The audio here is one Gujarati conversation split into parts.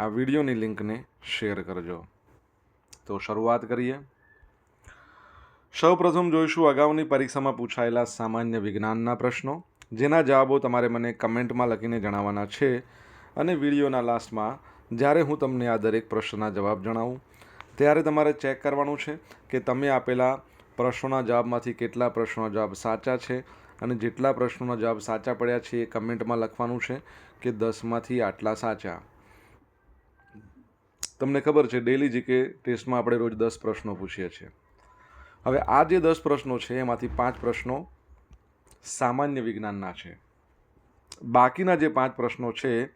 આ વિડીયોની લિંકને શેર કરજો. તો શરૂઆત કરીએ. સૌપ્રથમ જોઈશું અગાઉની પરીક્ષામાં પૂછાયેલા સામાન્ય વિજ્ઞાનના પ્રશ્નો, જેના જવાબો તમારે મને કમેન્ટમાં લખીને જણાવવાના છે અને વિડીયોના લાસ્ટમાં, જ્યારે હું તમને આ દરેક પ્રશ્નના જવાબ જણાવું, ત્યારે તમારે ચેક કરવાનું છે કે તમે આપેલા પ્રશ્નોના જવાબમાંથી કેટલા પ્રશ્નોના જવાબ સાચા છે અને જેટલા પ્રશ્નોના જવાબ સાચા પડ્યા છે એ કમેન્ટમાં લખવાનું છે કે દસમાંથી આટલા સાચા. તમને ખબર છે ડેલી જીકે ટેસ્ટમાં આપણે રોજ દસ પ્રશ્નો પૂછીએ છીએ. હવે આ જે દસ પ્રશ્નો છે, એમાંથી પાંચ પ્રશ્નો સામાન્ય વિજ્ઞાનના છે. બાકીના જે પાંચ પ્રશ્નો છે,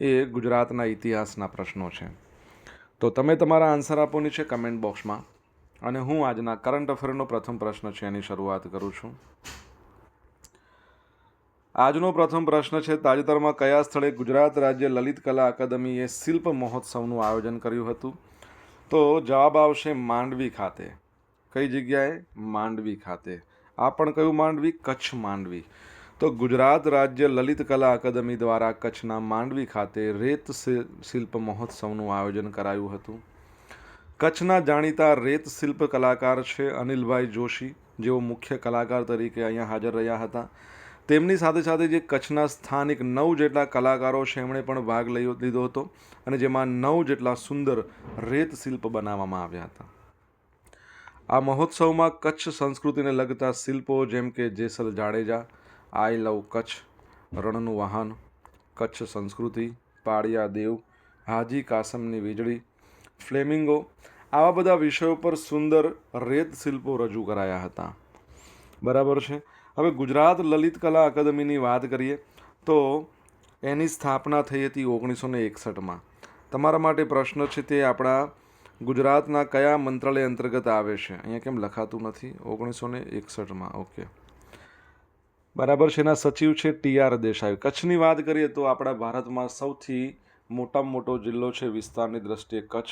એ ગુજરાતના ઇતિહાસના પ્રશ્નો છે. તો તમે તમારા આન્સર આપવાની છે કમેન્ટ બોક્સમાં અને હું આજના કરંટ અફેરનો પ્રથમ પ્રશ્ન છે, એની શરૂઆત કરું છું. આજનો પ્રથમ પ્રશ્ન છે, તાજેતરમાં કયા સ્થળે ગુજરાત રાજ્ય લલિત કલા અકાદમીએ શિલ્પ મહોત્સવનું આયોજન કર્યું હતું? તો જવાબ આવશે માંડવી ખાતે. કઈ જગ્યાએ? માંડવી ખાતે. આ પણ કયું માંડવી? કચ્છ માંડવી. તો ગુજરાત રાજ્ય લલિત કલા અકાદમી દ્વારા કચ્છના માંડવી ખાતે રેત શિલ્પ મહોત્સવનું આયોજન કરાયું હતું. કચ્છના જાણીતા રેત શિલ્પ કલાકાર છે અનિલભાઈ જોશી. જેઓ મુખ્ય કલાકાર તરીકે અહીંયા હાજર રહ્યા હતા. તેમની સાથે સાથે જે કચ્છના સ્થાનિક નવ જેટલા કલાકારો છે એમણે પણ ભાગ લઈ લીધો હતો અને જેમાં નવ જેટલા સુંદર રેત શિલ્પ બનાવવામાં આવ્યા હતા. આ મહોત્સવમાં કચ્છ સંસ્કૃતિને લગતા શિલ્પો જેમ કે જેસલ જાડેજા, આઈ લવ કચ્છ, રણનું વાહન, કચ્છ સંસ્કૃતિ, પાળિયા દેવ, હાજી કાસમની વીજળી, ફ્લેમિંગો આવા બધા વિષયો પર સુંદર રેત શિલ્પો રજૂ કરાયા હતા. બરાબર છે? હવે ગુજરાત લલિત કલા અકાદમીની વાત કરીએ તો એની સ્થાપના થઈ હતી ઓગણીસો ને એકસઠમાં. તમારા માટે પ્રશ્ન છે તે આપણા ગુજરાતના કયા મંત્રાલય અંતર્ગત આવે છે? અહીંયા કેમ લખાતું નથી? ઓગણીસો ને એકસઠમાં, ઓકે. બરાબર છે. એના સચિવ છે ટી આર દેસાઈ. કચ્છની વાત કરીએ તો આપણા ભારતમાં સૌથી મોટામાં મોટો જિલ્લો છે વિસ્તારની દ્રષ્ટિએ કચ્છ.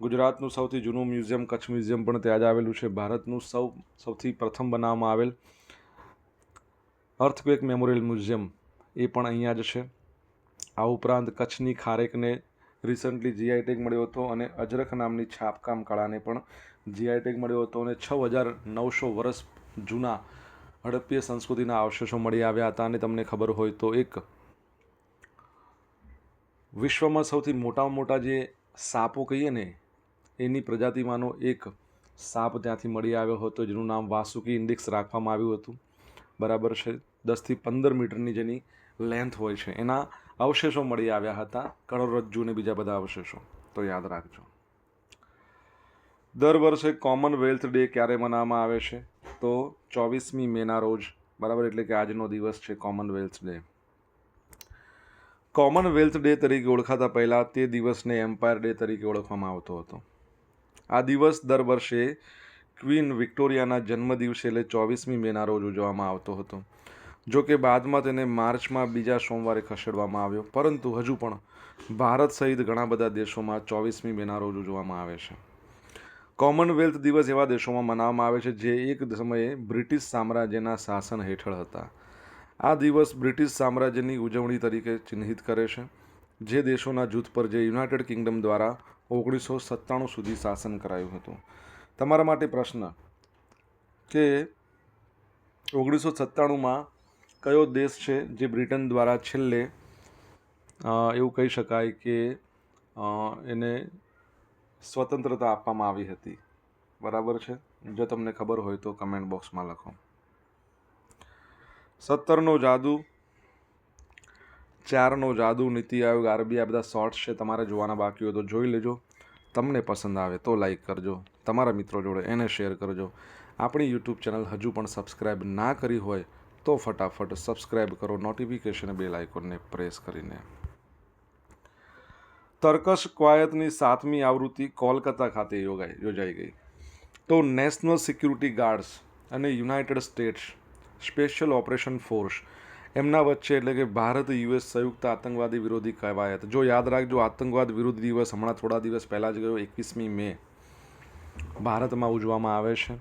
ગુજરાતનું સૌથી જૂનું મ્યુઝિયમ, કચ્છ મ્યુઝિયમ પણ ત્યાં જ આવેલું છે. ભારતનું સૌ, સૌથી પ્રથમ બનાવવામાં આવેલ અર્થક્વેક મેમોરિયલ મ્યુઝિયમ એ પણ અહીંયા જ છે. આ ઉપરાંત કચ્છની ખારેકને રિસન્ટલી જીઆઈ ટેગ મળ્યો હતો અને અજરખ નામની છાપકામ કળાને પણ જીઆઈ ટેગ મળ્યો હતો અને છ હજાર નવસો વર્ષ જૂના હડપ્પીય સંસ્કૃતિના અવશેષો મળી આવ્યા હતા અને તમને ખબર હોય તો એક વિશ્વમાં સૌથી મોટામાં મોટા જે સાપો કહીએ ને, એની પ્રજાતિમાંનો એક સાપ ત્યાંથી મળી આવ્યો હતો જેનું નામ વાસુકી ઇન્ડિક્સ રાખવામાં આવ્યું હતું. બરાબર છે. દસથી પંદર મીટરની જેની લેન્થ હોય છે. એના અવશેષો મળી આવ્યા હતા. કરોડરજ્જુ ને બીજા બધા અવશેષો. તો યાદ રાખજો. દર વર્ષે કોમનવેલ્થ ડે ક્યારે મનાવવામાં આવે છે? તો ચોવીસમી મેના રોજ. બરાબર? એટલે કે આજનો દિવસ છે કોમનવેલ્થ ડે કોમનવેલ્થ ડે તરીકે ઓળખાતા પહેલાં તે દિવસને એમ્પાયર ડે તરીકે ઓળખવામાં આવતો હતો. આ દિવસ દર વર્ષે ક્વીન વિક્ટોરિયાના જન્મદિવસે, એટલે ચોવીસમી મેના રોજ ઉજવવામાં આવતો હતો. જો કે બાદમાં તેને માર્ચમાં બીજા સોમવારે ખસેડવામાં આવ્યો. પરંતુ હજુ પણ ભારત સહિત ઘણા બધા દેશોમાં ચોવીસમી મેના રોજ ઉજવવામાં આવે છે. કોમનવેલ્થ દિવસ એવા દેશોમાં મનાવવામાં આવે છે જે એક સમયે બ્રિટિશ સામ્રાજ્યના શાસન હેઠળ હતા. આ દિવસ બ્રિટિશ સામ્રાજ્યની ઉજવણી તરીકે ચિહ્નિત કરે છે, જે દેશોના જૂથ પર જે યુનાઇટેડ કિંગડમ દ્વારા ઓગણીસો સત્તાણું સુધી શાસન કરાયું હતું. તમારા માટે પ્રશ્ન કે ઓગણીસો સત્તાણુંમાં કયો દેશ છે જે બ્રિટન દ્વારા છેલ્લે એવું કહી શકાય કે એને સ્વતંત્રતા આપવામાં આવી હતી? બરાબર છે? જો તમને ખબર હોય તો કમેન્ટ બોક્સમાં લખો. સત્તરનો જાદુ, ચારનો જાદુ, નીતિ આયોગ, આરબી, આ બધા શોર્ટ્સ છે તમારે જોવાના બાકી હોય તો જોઈ લેજો. તમને પસંદ આવે તો લાઈક કરજો. તમારા મિત્રો જોડે એને શેર કરજો. આપણી યુટ્યુબ ચેનલ હજુ પણ સબસ્ક્રાઈબ ના કરી હોય તો ફટાફટ સબસ્ક્રાઈબ કરો નોટિફિકેશન બેલ આઇકોનને પ્રેસ કરીને. તર્કશ ક્વાયતની સાતમી આવૃત્તિ કોલકાતા ખાતે યોગાઈ, યોજાઈ ગઈ. તો નેશનલ સિક્યુરિટી ગાર્ડ્સ અને United States special operation force, એમના વચ્ચે એટલે કે ભારત યુએસ સંયુક્ત આતંકવાદી વિરોધી કવાયત. જો યાદ રાખજો, આતંકવાદ વિરુદ્ધ દિવસ હમણાં થોડા દિવસ પહેલાં જ ગયો, એકવીસમી મે. ભારતમાં ઉજવવામાં આવે છે.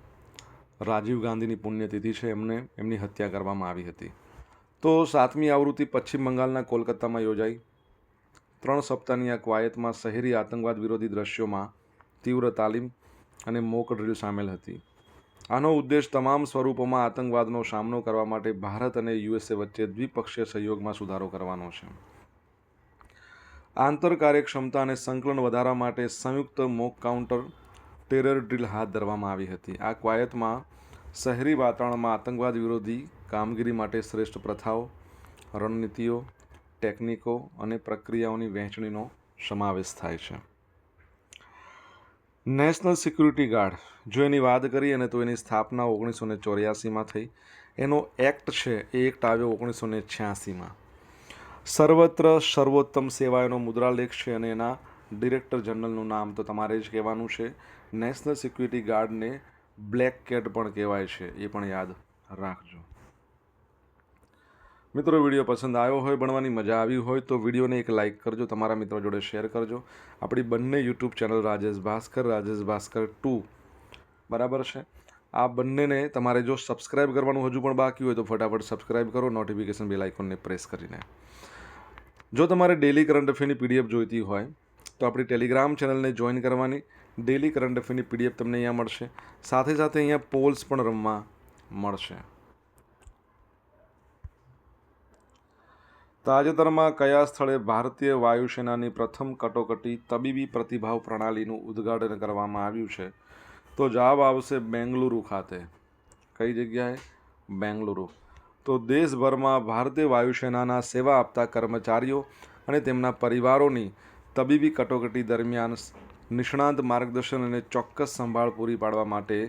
રાજીવ ગાંધીની પુણ્યતિથિ છે, એમને એમની હત્યા કરવામાં આવી હતી. તો સાતમી આવૃત્તિ પશ્ચિમ બંગાળના કોલકાતામાં યોજાઈ. ત્રણ સપ્તાહની આ કવાયતમાં શહેરી આતંકવાદ વિરોધી દ્રશ્યોમાં તીવ્ર તાલીમ અને મોક ડ્રીલ સામેલ હતી. આનો ઉદ્દેશ તમામ સ્વરૂપોમાં આતંકવાદનો સામનો કરવા માટે ભારત અને યુએસએ વચ્ચે દ્વિપક્ષીય સહયોગમાં સુધારો કરવાનો છે. આંતર કાર્યક્ષમતા અને સંકલન વધારવા માટે સંયુક્ત મોક કાઉન્ટર ટેરર ડ્રીલ હાથ ધરવામાં આવી હતી. આ કવાયતમાં શહેરી વાતાવરણમાં આતંકવાદ વિરોધી કામગીરી માટે શ્રેષ્ઠ પ્રથાઓ, રણનીતિઓ, ટેકનિકો અને પ્રક્રિયાઓની વહેંચણીનો સમાવેશ થાય છે. નેશનલ સિક્યુરિટી ગાર્ડ, જો એની વાત કરીએ ને તો એની સ્થાપના ઓગણીસો ને ચોર્યાસીમાં થઈ. એનો એક્ટ છે એ એક્ટ આવ્યો ઓગણીસો ને છ્યાસીમાં. સર્વત્ર સર્વોત્તમ સેવાઓનો મુદ્રાલેખ છે અને એના ડિરેક્ટર જનરલનું નામ તો તમારે જ કહેવાનું છે. નેશનલ સિક્યુરિટી ગાર્ડને બ્લેક કેટ પણ કહેવાય છે, એ પણ યાદ રાખજો. મિત્રો, વીડિયો પસંદ આવ્યો હોય ભણવાની મજા આવી હોય, તો વિડીયોને એક લાઇક કરજો, તમારા મિત્રો જોડે શેર કરજો. આપણી બંને YouTube channel Rajesh Bhaskar Rajesh Bhaskar two. બરાબર છે? આ બંનેને તમારે જો સબસ્ક્રાઇબ કરવાનું હજુ પણ બાકી હોય, તો ફટાફટ સબસ્ક્રાઇબ કરો, નોટિફિકેશન બેલ આઇકોનને પ્રેસ કરીને. જો તમારે ડેલી કરંટ અફેરની પીડીએફ જોઈતી હોય તો આપણી ટેલિગ્રામ ચેનલને જોઈન કરવાની. ડેલી કરંટ અફેરની પીડીએફ તમને અહીંયા મળશે. સાથે સાથે અહીંયા પોલ્સ પણ રમવા મળશે. તાજેતરમાં કયા સ્થળે ભારતીય વાયુસેનાની પ્રથમ કટોકટી તબીબી પ્રતિભાવ પ્રણાલીનું ઉદ્ઘાટન કરવામાં આવ્યું છે? તો જવાબ આવશે બેંગલુરુ ખાતે. કઈ જગ્યાએ? બેંગલુરુ. તો દેશભરમાં ભારતીય વાયુસેનાના સેવા આપતા કર્મચારીઓ અને તેમના પરિવારોની તબીબી કટોકટી દરમિયાન નિષ્ણાંત માર્ગદર્શન અને ચોક્કસ સંભાળ પૂરી પાડવા માટે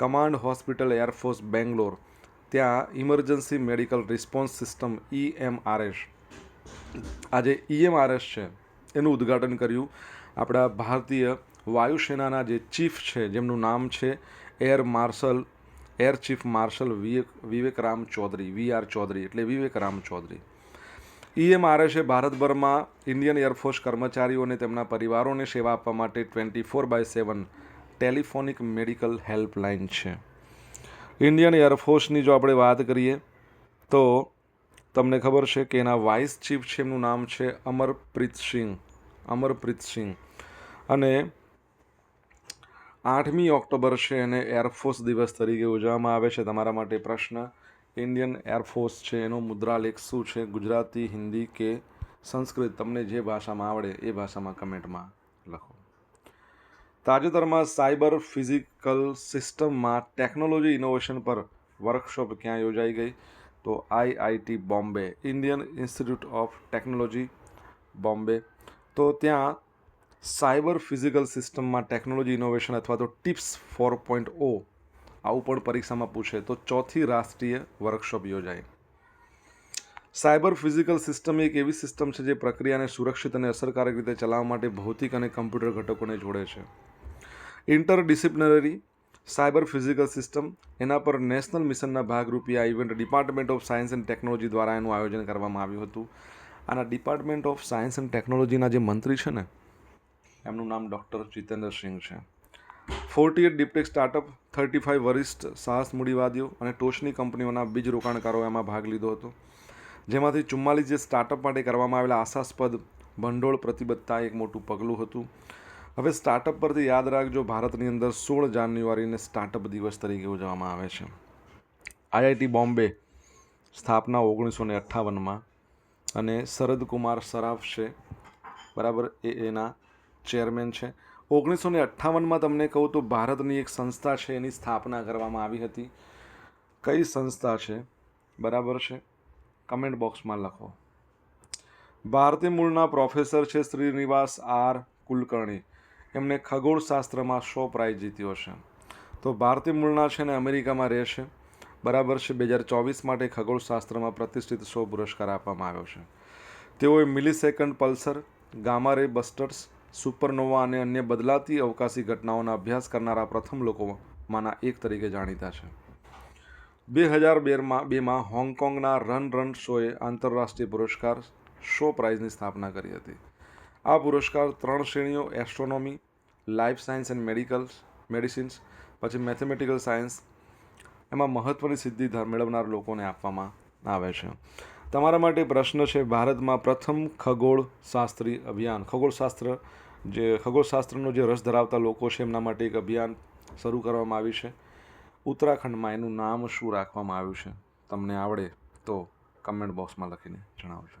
કમાન્ડ હોસ્પિટલ એરફોર્સ બેંગ્લોર, ત્યાં emergency medical response system EMRS આ જે ઈએમઆરએસ છે, એનું ઉદ્ઘાટન કર્યું આપણા ભારતીય વાયુસેનાના જે ચીફ છે, જેમનું નામ છે air marshal, air chief marshal Vivek, Vivekram Chaudhary, V R Chaudhary, એટલે વિવેકરામ ચૌધરી. ઈએમઆરએસ ભારતભરમાં ઇન્ડિયન એરફોર્સ કર્મચારીઓ અને તેમના પરિવારોને સેવા આપવા માટે twenty four by seven telephonic medical helpline છે. ઇન્ડિયન એરફોર્સની જો આપણે વાત કરીએ, તો તમને ખબર છે કે એના વાઇસ ચીફ છે, એમનું નામ છે અમરપ્રીત સિંહ અમરપ્રીત સિંહ. અને આઠમી ઓક્ટોબર છે એને એરફોર્સ દિવસ તરીકે ઉજવવામાં આવે છે. તમારા માટે પ્રશ્ન ઇન્ડિયન એરફોર્સ છે, એનો મુદ્રાલેખ શું છે, ગુજરાતી, હિન્દી કે સંસ્કૃત? તમને જે ભાષામાં આવડે એ ભાષામાં કમેન્ટમાં લખો. તાજેતરમાં સાયબર ફિઝિકલ સિસ્ટમમાં ટેકનોલોજી ઇનોવેશન પર વર્કશોપ ક્યાં યોજાઈ ગઈ? તો IIT Bombay, Indian Institute of Technology Bombay. તો ત્યાં સાયબર ફિઝિકલ સિસ્ટમમાં ટેકનોલોજી ઇનોવેશન અથવા તો ટિપ્સ ફોર પોઈન્ટ ઓ આવું પણ પરીક્ષામાં પૂછે તો ચોથી રાષ્ટ્રીય વર્કશોપ યોજાય. સાયબર ફિઝિકલ સિસ્ટમ એક એવી સિસ્ટમ છે જે પ્રક્રિયાને સુરક્ષિત અને અસરકારક રીતે ચલાવવા માટે ભૌતિક અને કમ્પ્યુટર ઘટકોને જોડે છે. ઇન્ટરડિસિપ્લિનરી સાયબર ફિઝિકલ સિસ્ટમ એના પર નેશનલ મિશનના ભાગરૂપે આ event department of science and technology દ્વારા એનું આયોજન કરવામાં આવ્યું હતું. આના ડિપાર્ટમેન્ટ ઓફ સાયન્સ એન્ડ ટેકનોલોજીના જે મંત્રી છે ને, એમનું નામ ડૉક્ટર જીતેન્દ્ર સિંહ છે. Forty eight deeptech startup, thirty five વરિષ્ઠ સાહસ મૂડીવાદીઓ અને ટોચની કંપનીઓના બીજ રોકાણકારો એમાં ભાગ લીધો હતો. જેમાંથી ચુમ્માલીસ જે સ્ટાર્ટઅપ માટે કરવામાં આવેલા આશાસ્પદ ભંડોળ પ્રતિબદ્ધતા એક મોટું પગલું હતું. હવે સ્ટાર્ટઅપ પરથી યાદ રાખજો, ભારતની અંદર સોળ જાન્યુઆરીને સ્ટાર્ટઅપ દિવસ તરીકે ઉજવવામાં આવે છે. આઈઆઈટી બોમ્બે સ્થાપના ઓગણીસો ને અઠ્ઠાવનમાં અને શરદ કુમાર સરાફ છે, બરાબર, એ એના ચેરમેન છે. ઓગણીસો ને અઠ્ઠાવનમાં તમને કહું તો ભારતની એક સંસ્થા છે, એની સ્થાપના કરવામાં આવી હતી. કઈ સંસ્થા છે? બરાબર છે? કમેન્ટ બોક્સમાં લખો. ભારતીય મૂળના પ્રોફેસર છે શ્રીનિવાસ આર કુલકર્ણી. એમને ખગોળશાસ્ત્રમાં શો પ્રાઇઝ જીત્યો છે. તો ભારતીય મૂળના છે ને અમેરિકામાં રહે છે. બરાબર છે? બે હજાર ચોવીસ માટે ખગોળશાસ્ત્રમાં પ્રતિષ્ઠિત શો પુરસ્કાર આપવામાં આવ્યો છે. તેઓએ millisecond pulsar gamma ray bursters supernova અને અન્ય બદલાતી અવકાશી ઘટનાઓનો અભ્યાસ કરનારા પ્રથમ લોકોમાંના એક તરીકે જાણીતા છે. બે હજાર બેરમાં બેમાં હોંગકોંગના રન રન શોએ આંતરરાષ્ટ્રીય પુરસ્કાર શો પ્રાઇઝની સ્થાપના કરી હતી. આ પુરસ્કાર ત્રણ શ્રેણીઓ astronomy, life science and medicals medicines, પછી મેથેમેટિકલ સાયન્સ એમાં મહત્ત્વની સિદ્ધિ મેળવનાર લોકોને આપવામાં આવે છે. તમારા માટે પ્રશ્ન છે, ભારતમાં પ્રથમ ખગોળ શાસ્ત્રી અભિયાન ખગોળશાસ્ત્ર જે ખગોળશાસ્ત્રનો જે રસ ધરાવતા લોકો છે, એમના માટે એક અભિયાન શરૂ કરવામાં આવ્યું છે. ઉત્તરાખંડમાં એનું નામ શું રાખવામાં આવ્યું છે? તમને આવડે તો કમેન્ટ બોક્સમાં લખીને જણાવજો.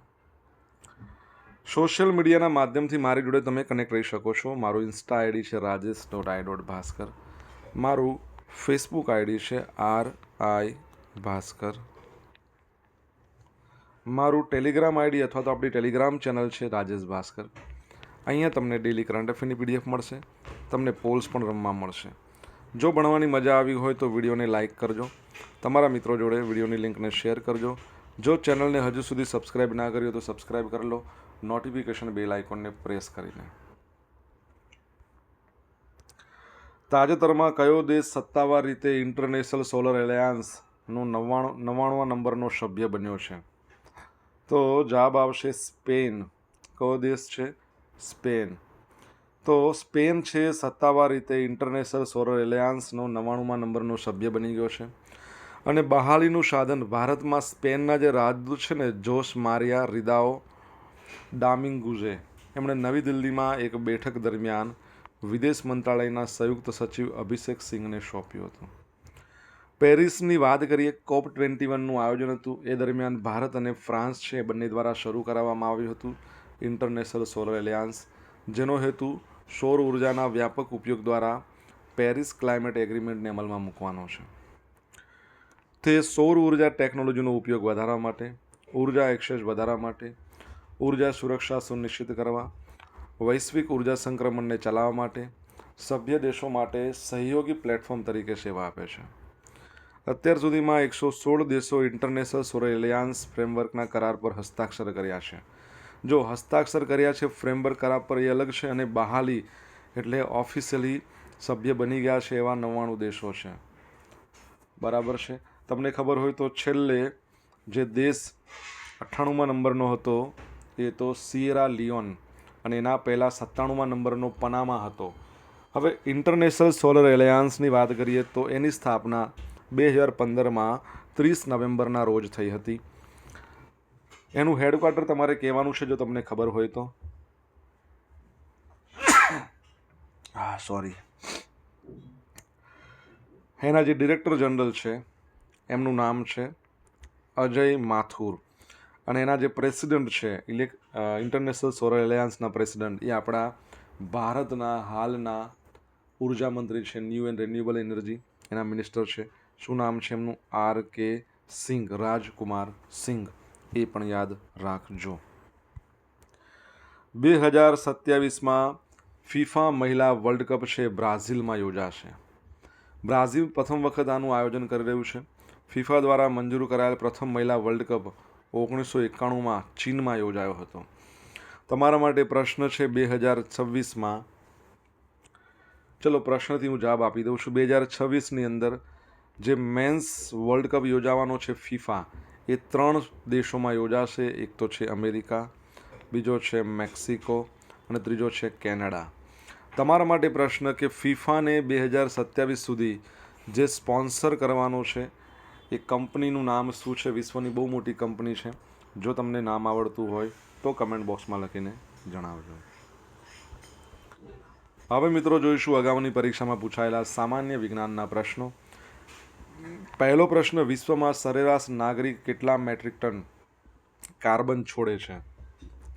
સોશિયલ મીડિયાના માધ્યમથી મારી જોડે તમે કનેક્ટ રહી શકો છો. મારું ઇન્સ્ટા આઈડી છે Rajesh dot I dot Bhaskar મારું ફેસબુક આઈડી છે આર આઈ ભાસ્કર. મારું ટેલિગ્રામ આઈડી અથવા તો આપણી ટેલિગ્રામ ચેનલ છે રાજેશ ભાસ્કર. અહીંયા તમને ડેલી કરંટ અફેરની પીડીએફ મળશે, તમને પોલ્સ પણ રમવા મળશે. જો ભણવાની મજા આવી હોય તો વિડીયોને લાઇક કરજો. તમારા મિત્રો જોડે વિડીયોની લિંકને શેર કરજો. જો ચેનલને હજુ સુધી સબસ્ક્રાઇબ ના કર્યો તો સબસ્ક્રાઇબ કરી લો. નોટિફિકેશન બેલ આઇકોનને પ્રેસ કરીને. તાજેતરમાં કયો દેશ સત્તાવાર રીતે ઇન્ટરનેશનલ સોલર એલાયન્સનો નવ્વાણું નવ્વાણું નંબરનો સભ્ય બન્યો છે? તો જવાબ આવશે સ્પેન. કયો દેશ છે? સ્પેન. તો સ્પેન છે સત્તાવાર રીતે ઇન્ટરનેશનલ સોલર એલાયન્સનો નવ્વાણુંમાં નંબરનો સભ્ય બની ગયો છે. અને બહાલીનું સાધન ભારતમાં સ્પેનના જે રાજદૂત છે ને, જોશ મારિયા રિદાઓ ડામિંગુઝે, એમણે નવી દિલ્હીમાં એક બેઠક દરમિયાન વિદેશ મંત્રાલયના સંયુક્ત સચિવ અભિષેક સિંઘને સોંપ્યું હતું. પેરિસની વાત કરીએ, કોપ ટ્વેન્ટી વનનું આયોજન હતું. એ દરમિયાન ભારત અને ફ્રાન્સ છે બંને દ્વારા શરૂ કરાવવામાં આવ્યું હતું. ઇન્ટરનેશનલ સોલર એલિયાન્સ, જેનો હેતુ સૌર ઉર્જાના વ્યાપક ઉપયોગ દ્વારા પેરિસ ક્લાઇમેટ એગ્રીમેન્ટને અમલમાં મૂકવાનો છે. તે સૌર ઊર્જા ટેકનોલોજીનો ઉપયોગ વધારવા માટે, ઊર્જા એક્સેસ વધારવા માટે, ઊર્જા સુરક્ષા સુનિશ્ચિત કરવા, વૈશ્વિક ઊર્જા સંક્રમણને ચલાવવા માટે, સભ્ય દેશો માટે સહયોગી પ્લેટફોર્મ તરીકે સેવા આપે છે. અત્યાર સુધીમાં એકસો સોળ દેશો ઇન્ટરનેશનલ સોલર એલિયાન્સ ફ્રેમવર્કના કરાર પર હસ્તાક્ષર કર્યા છે. જો હસ્તાક્ષર કર્યા છે, ફ્રેમવર્ક કરાર પર એ અલગ છે અને બહાલી એટલે ઓફિશિયલી સભ્ય બની ગયા છે એવા નવ્વાણું દેશો છે. બરાબર છે? તમને ખબર હોય તો છેલ્લે જે દેશ અઠ્ઠાણુંમાં નંબરનો હતો, એ તો સિયેરા લિયોન અને એના પહેલાં સત્તાણુંમાં નંબરનો પનામા હતો. હવે ઇન્ટરનેશનલ સોલર એલાયન્સની વાત કરીએ તો એની સ્થાપના બે હજાર પંદરમાં ત્રીસ નવેમ્બરના રોજ થઈ હતી. એનું હેડક્વાર્ટર તમારે કહેવાનું છે જો તમને ખબર હોય તો. હા સોરી એના જે ડિરેક્ટર જનરલ છે, એમનું નામ છે અજય માથુર. અને એના જે પ્રેસિડન્ટ છે ઇલેક ઇન્ટરનેશનલ સોલર એલાયન્સના પ્રેસિડન્ટ એ આપણા ભારતના હાલના ઊર્જા મંત્રી છે ન્યૂ એન્ડ રિન્યુએબલ એનર્જી એના મિનિસ્ટર છે. શું નામ છે એમનું? આર કે સિંઘ રાજકુમાર સિંઘ એ પણ યાદ રાખજો. બે હજાર સત્યાવીસમાં ફિફા મહિલા વર્લ્ડ કપ છે બ્રાઝિલમાં યોજાશે. બ્રાઝિલ પ્રથમ વખત આનું આયોજન કરી રહ્યું છે. ફિફા દ્વારા મંજૂર કરાયેલ પ્રથમ મહિલા વર્લ્ડ કપ ઓગણીસો એકાણુંમાં ચીનમાં યોજાયો હતો. તમારા માટે પ્રશ્ન છે બે હજાર છવ્વીસમાં. ચલો પ્રશ્નથી હું જવાબ આપી દઉં છું. બે હજાર છવ્વીસની અંદર જે મેન્સ વર્લ્ડ કપ યોજાવાનો છે ફિફા એ ત્રણ દેશોમાં યોજાશે. એક તો છે અમેરિકા, બીજો છે મેક્સિકો અને ત્રીજો છે કેનેડા. તમારા માટે પ્રશ્ન કે ફિફાને બે હજાર સત્યાવીસ સુધી જે સ્પોન્સર કરવાનો છે, એ કંપનીનું નામ શું છે? વિશ્વની બહુ મોટી કંપની છે. જો તમને નામ આવડતું હોય તો કમેન્ટ બોક્સમાં લખીને જણાવજો. હવે મિત્રો જોઈશું અગાઉની પરીક્ષામાં પૂછાયેલા સામાન્ય વિજ્ઞાનના પ્રશ્નો. પહેલો પ્રશ્ન, વિશ્વમાં સરેરાશ નાગરિક કેટલા મેટ્રિક ટન કાર્બન છોડે છે?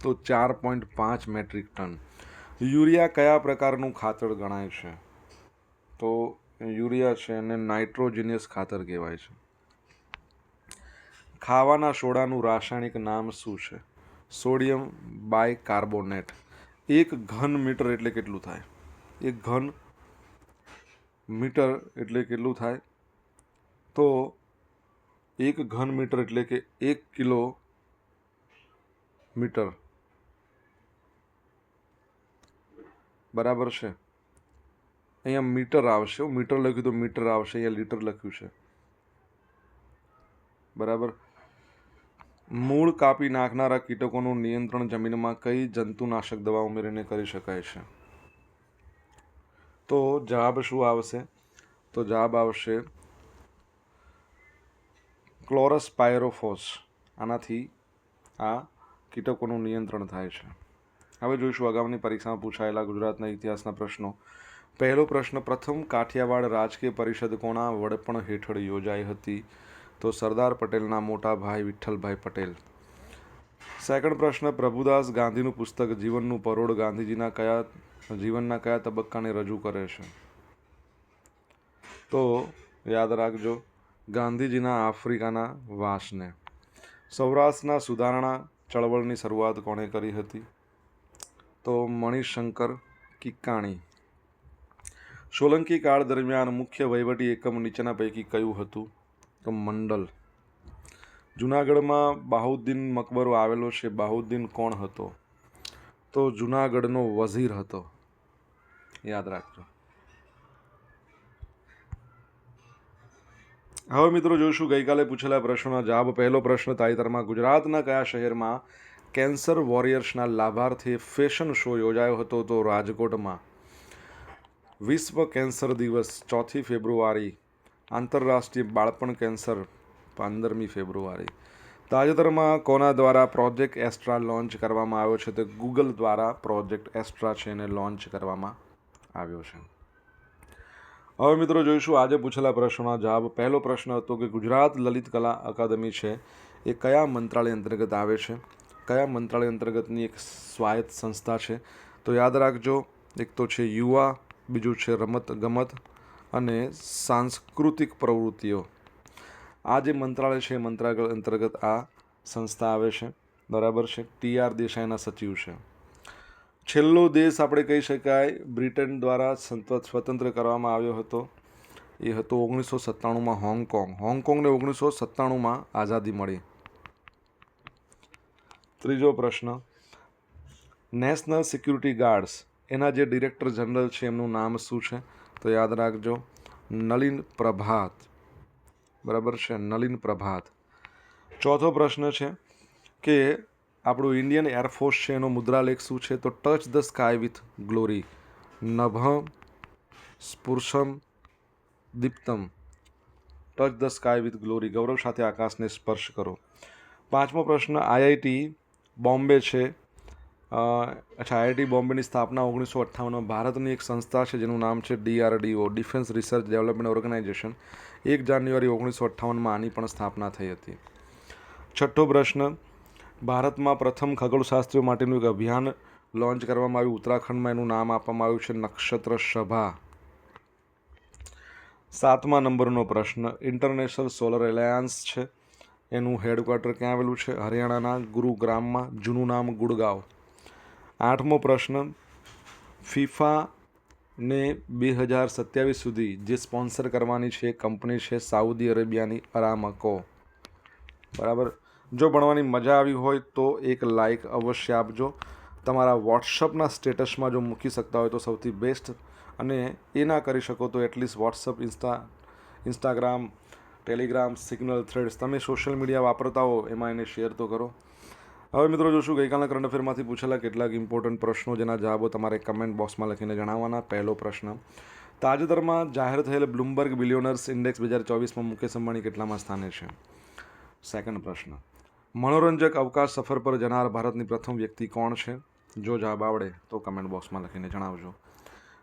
તો ચાર પોઈન્ટ પાંચ મેટ્રિક ટન. યુરિયા કયા પ્રકારનું ખાતર ગણાય છે? તો યુરિયા છે એને નાઇટ્રોજિનિયસ ખાતર કહેવાય છે. ખાવાના સોડાનું રાસાયણિક નામ શું છે? સોડિયમ બાય કાર્બોનેટ એક ઘન મીટર એટલે કેટલું થાય? એક ઘન મીટર એટલે કેટલું થાય? તો એક ઘન મીટર એટલે કે એક કિલો મીટર. બરાબર છે? અહીંયા મીટર આવશે મીટર લખ્યું તો મીટર આવશે. અહીંયા લીટર લખ્યું છે. બરાબર? મૂળ કાપી નાખનારા કીટકોનું નિયંત્રણ જમીનમાં કઈ જંતુનાશક દવા ઉમેરીને કરી શકાય છે? તો જવાબ શું આવશે? તો જવાબ આવશે ક્લોરસ પાયરોફોસ. આનાથી આ કીટકોનું નિયંત્રણ થાય છે. હવે જોઈશું અગાઉની પરીક્ષામાં પૂછાયેલા ગુજરાતના ઇતિહાસના પ્રશ્નો. પહેલો પ્રશ્ન, પ્રથમ કાઠિયાવાડ રાજકીય પરિષદ કોના વડપણ હેઠળ યોજાઈ હતી? તો સરદાર પટેલના મોટા ભાઈ વિઠ્ઠલભાઈ પટેલ. સેકન્ડ પ્રશ્ન, પ્રભુદાસ ગાંધીનું પુસ્તક જીવનનું પરોળ ગાંધીજીના કયા, જીવનના કયા તબક્કાને રજૂ કરે છે? તો યાદ રાખજો ગાંધીજીના આફ્રિકાના વાસને. સૌરાષ્ટ્રના સુધારણા ચળવળની શરૂઆત કોણે કરી હતી? તો મણિશંકર કિક્કાણી. સોલંકી કાળ દરમિયાન મુખ્ય વહીવટી એકમ નીચેના પૈકી કયું હતું? તો મંડલ. જુનાગઢમાં બાહુદ્દીન મકબરો આવેલો છે. બાહુદ્દીન કોણ હતો? તો જુનાગઢનો વઝીર હતો. યાદ રાખજો. હવે મિત્રો જોઈશું, ગઈકાલે પૂછેલા પ્રશ્નોના જવાબ. પહેલો પ્રશ્ન, તાજેતરમાં ગુજરાતના કયા શહેરમાં કેન્સર વોરિયર્સના લાભાર્થે ફેશન શો યોજાયો હતો તો રાજકોટમાં? વિશ્વ કેન્સર દિવસ, ચોથી ફેબ્રુઆરી. આંતરરાષ્ટ્રીય બાળપણ કેન્સર, પંદરમી ફેબ્રુઆરી. તાજેતરમાં કોના દ્વારા પ્રોજેક્ટ એસ્ટ્રા લોન્ચ કરવામાં આવ્યો છે તે ગૂગલ દ્વારા પ્રોજેક્ટ એસ્ટ્રા છે એને લોન્ચ કરવામાં આવ્યો છે. હવે મિત્રો જોઈશું આજે પૂછેલા પ્રશ્નોના જવાબ. પહેલો પ્રશ્ન હતો કે ગુજરાત લલિત કલા અકાદમી છે, એ કયા મંત્રાલય અંતર્ગત આવે છે? કયા મંત્રાલય અંતર્ગતની એક સ્વાયત્ત સંસ્થા છે? તો યાદ રાખજો, એક તો છે યુવા, બીજું છે રમત ગમત અને સાંસ્કૃતિક પ્રવૃત્તિઓ. આ જે મંત્રાલય છે મંત્રાલય અંતર્ગત આ સંસ્થા આવે છે. બરાબર છે? ટી આર દેસાઈના સચિવ છે. છેલ્લો દેશ આપણે કહી શકાય બ્રિટન દ્વારા સ્વતંત્ર કરવામાં આવ્યો હતો. એ હતો ઓગણીસો સત્તાણુંમાં હોંગકોંગ. હોંગકોંગને ઓગણીસો સત્તાણુંમાં આઝાદી મળી. ત્રીજો પ્રશ્ન. નેશનલ સિક્યુરિટી ગાર્ડ્સ, એના જે ડિરેક્ટર જનરલ છે, એમનું નામ શું છે? તો યાદ રાખજો, નલિન પ્રભાત. બરાબર છે? નલિન પ્રભાત. ચોથો પ્રશ્ન છે કે આપણું ઇન્ડિયન એરફોર્સ છે, એનો મુદ્રાલેખ શું છે? તો touch the sky with glory નભમ સ્પુર્શમ, દીપ્તમ. Touch the sky with glory ગૌરવ સાથે આકાશને સ્પર્શ કરો. પાંચમો પ્રશ્ન આઈઆઈટી બોમ્બે છે. અચ્છા આઈઆઈટી બોમ્બેની સ્થાપના ઓગણીસો અઠ્ઠાવનમાં ભારતની એક સંસ્થા છે, જેનું નામ છે DRDO defence research development organisation એક જાન્યુઆરી ઓગણીસો અઠ્ઠાવનમાં આની પણ સ્થાપના થઈ હતી. છઠ્ઠો પ્રશ્ન ભારતમાં પ્રથમ ખગોળશાસ્ત્રીઓ માટેનું એક અભિયાન લોન્ચ કરવામાં આવ્યું. ઉત્તરાખંડમાં એનું નામ આપવામાં આવ્યું છે નક્ષત્ર સભા. સાતમા નંબરનો પ્રશ્ન. ઇન્ટરનેશનલ સોલર એલાયન્સ છે. એનું હેડક્વાર્ટર ક્યાં આવેલું છે? હરિયાણાના ગુરુગ્રામમાં. જૂનું નામ ગુડગાંવ. આઠમો પ્રશ્ન. ફિફા ને બે હજાર સત્યાવીસ સુધી જે સ્પોન્સર કરવાની છે કંપની છે સાઉદી અરેબિયાની અરામકો. બરાબર? જો ભણવાની મજા આવી હોય તો એક લાઈક અવશ્ય આપજો. તમારા વોટ્સઅપના સ્ટેટસમાં જો મૂકી શકતા હોય તો સૌથી બેસ્ટ અને એ ના કરી શકો તો at least WhatsApp insta Instagram Telegram Signal Threads તમે સોશિયલ મીડિયા વાપરતા હો, એમાં એને શેર તો કરો. હવે મિત્રો જોશું, ગઈકાલના કરંટ અફેરમાંથી પૂછેલા કેટલાક ઇમ્પોર્ટન્ટ પ્રશ્નો જેના જવાબો તમારે કમેન્ટ બોક્સમાં લખીને જણાવવાના. પહેલો પ્રશ્ન, તાજેતરમાં જાહેર થયેલ બ્લુમબર્ગ બિલિયોનર્સ ઇન્ડેક્સ બે હજાર ચોવીસમાં મુકેશ અંબાણી કેટલામાં સ્થાને છે? સેકન્ડ પ્રશ્ન મનોરંજક અવકાશ સફર પર જનાર ભારતની પ્રથમ વ્યક્તિ કોણ છે? જો જવાબ આવડે તો કમેન્ટ બોક્સમાં લખીને જણાવજો.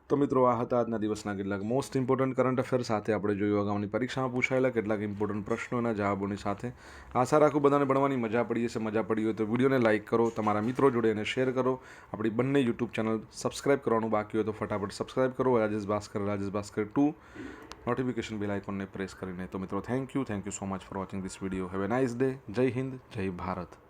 તો મિત્રો, આ હતા આજના દિવસના કેટલાક મોસ્ટ ઇમ્પોર્ટન્ટ કરંટ અફેર સાથે આપણે જોયું અગાઉની પરીક્ષામાં પૂછાયેલા કેટલાક ઇમ્પોર્ટન્ટ પ્રશ્નોના જવાબોની સાથે. આશા રાખું બધાને ભણવાની મજા પડી હશે. મજા પડી હોય તો વિડીયોને લાઇક કરો, તમારા મિત્રો જોડે એને શેર કરો. આપણી બંને યુટ્યુબ ચેનલ સબસ્ક્રાઇબ કરવાનું બાકી હોય તો ફટાફટ સબસ્ક્રાઇબ કરો. Rajesh Bhaskar Rajesh Bhaskar two. Notification bell આઇકોનને press કરીને. તો મિત્રો thank you thank you so much for watching this video have a nice day Jai Hind, Jai Bharat.